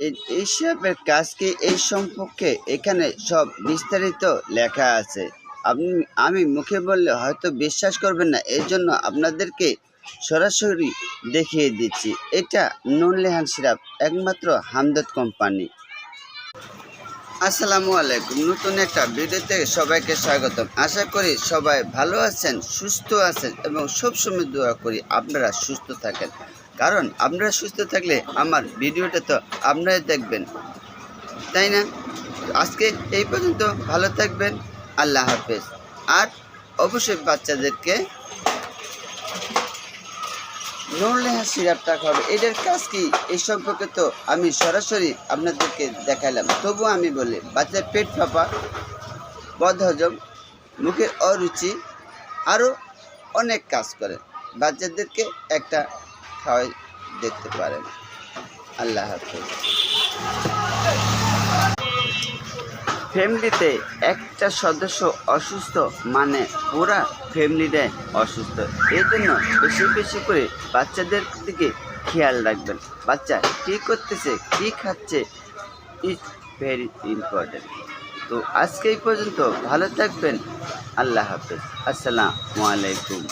এই- এইসবের কাজ কি এই সম্পর্কে এখানে সব বিস্তারিত লেখা আছে। আপনি, আমি মুখে বললে হয়তো বিশ্বাস করবেন না এর জন্য আপনাদেরকে সরাসরি দেখিয়ে দিচ্ছি। এটা নন লেহান সিরাপ, একমাত্র হামদর্দ কোম্পানি। আসসালামু আলাইকুম। নতুন একটা ভিডিওতে সবাইকে স্বাগতম। আশা করি সবাই ভালো আছেন, সুস্থ আছেন এবং সবসময় দোয়া করি আপনারা সুস্থ থাকেন। কারণ আপনারা সুস্থ থাকলে আমার ভিডিওটা তো আপনারাই দেখবেন। তাই না? আজকে এই পর্যন্ত ভালো থাকবেন। আল্লাহ হাফেজ। আর অবশ্যই বাচ্চাদেরকে নরলেহা সিরাপটা খাবে। এটার কাজ কি? এই সম্পর্কে তো আমি সরাসরি আপনাদেরকে দেখালাম তবু আমি বলি, বাচ্চার পেট ফাঁপা, বদহজম, মুখের অরুচি, আরও অনেক কাজ করে। বাচ্চাদেরকে একটা খাওয়াই দেখতে পারেন। আল্লাহ হাফেজ। ফ্যামিলিতে একটা সদস্য অসুস্থ মানে পুরা ফ্যামিলিটাই অসুস্থ। এই জন্য বেশি বেশি করে বাচ্চাদের দিকে খেয়াল রাখবেন। বাচ্চা কী করতেছে, কী খাচ্ছে, ইজ ভেরি ইম্পর্টেন্ট। তো আজকে এই পর্যন্ত ভালো থাকবেন। আল্লাহ হাফেজ। আসসালামু আলাইকুম।